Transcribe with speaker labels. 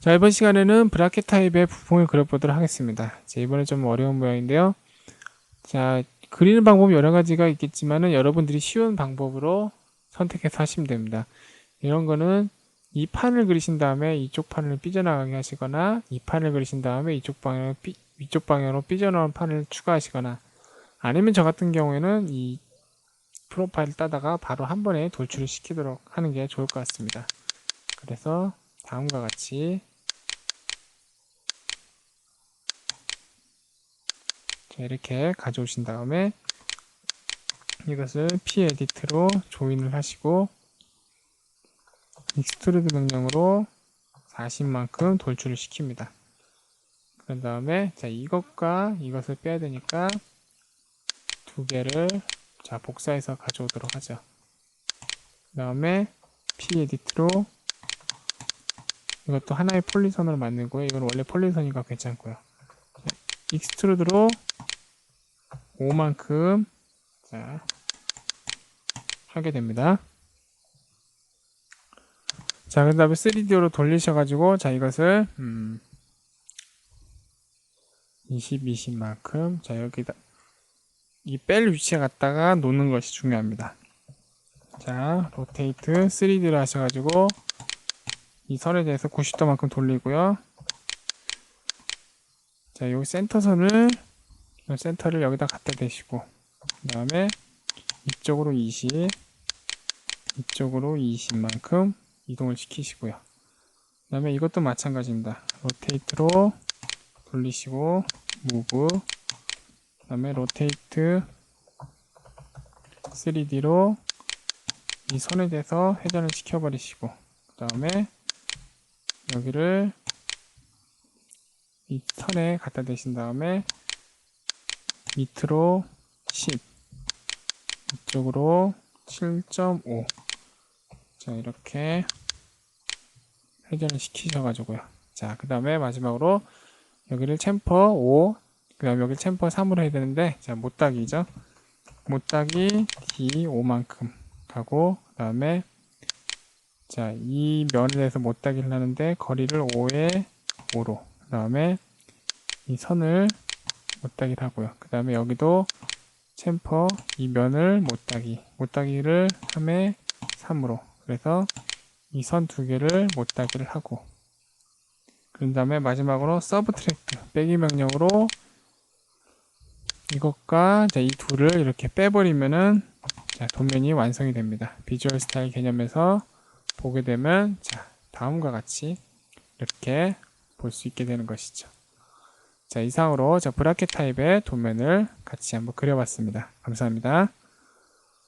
Speaker 1: 자, 이번 시간에는 브라켓 타입의 부품을 그려보도록 하겠습니다. 자, 이번에 좀 어려운 모양인데요. 자, 그리는 방법이 여러 가지가 있겠지만은 여러분들이 쉬운 방법으로 선택해서 하시면 됩니다. 이런 거는 이 판을 그리신 다음에 이쪽 판을 삐져나가게 하시거나 이 판을 그리신 다음에 이쪽 방향 삐, 위쪽 방향으로 삐져나온 판을 추가하시거나 아니면 저 같은 경우에는 이 프로파일 따다가 바로 한 번에 돌출을 시키도록 하는 게 좋을 것 같습니다. 그래서 다음과 같이 자, 이렇게 가져오신 다음에 이것을 p 에디트로 조인을 하시고 익스트루드 명령으로 40만큼 돌출을 시킵니다. 그런 다음에 자 이것과 이것을 빼야 되니까 두 개를 자 복사해서 가져오도록 하죠. 그 다음에 p 에디트로 이것도 하나의 폴리선으로 만들고요. 이건 원래 폴리선이니까 괜찮고요. 익스트루드로 5만큼 자 하게 됩니다. 자, 그 다음에 3D로 돌리셔가지고, 자, 이것을, 음, 20, 20만큼, 자, 여기다, 이 뺄 위치에 갖다가 놓는 것이 중요합니다. 자, 로테이트 3D로 하셔가지고, 이 선에 대해서 90도만큼 돌리고요. 자, 요 센터선을, 요 센터를 여기다 갖다 대시고, 그 다음에 이쪽으로 20, 이쪽으로 20만큼 이동을 시키시고요. 그 다음에 이것도 마찬가지입니다. 로테이트로 돌리시고, 무브, 그 다음에 로테이트 3D로 이 선에 대해서 회전을 시켜버리시고, 그 다음에 여기를 이 선에 갖다 대신 다음에 밑으로 10 이쪽으로 7.5 자 이렇게 회전을 시키셔가지고요. 자그 다음에 마지막으로 여기를 챔퍼 5 그 다음에 여기 챔퍼 3으로 해야 되는데 자 못따기죠. 못따기 D 5만큼 가고 그 다음에 자 이 면에 대해서 못따기를 하는데 거리를 5에 5로 그 다음에 이 선을 못따기를 하고요 그 다음에 여기도 챔퍼 이 면을 못따기 못따기를 3에 3으로 그래서 이 선 두 개를 못따기를 하고 그런 다음에 마지막으로 서브 트랙트 빼기 명령으로 이것과 자, 이 둘을 이렇게 빼버리면은 자, 도면이 완성이 됩니다. 비주얼 스타일 개념에서 보게 되면 자, 다음과 같이 이렇게 볼 수 있게 되는 것이죠. 자, 이상으로 자, 브라켓 타입의 도면을 같이 한번 그려봤습니다. 감사합니다.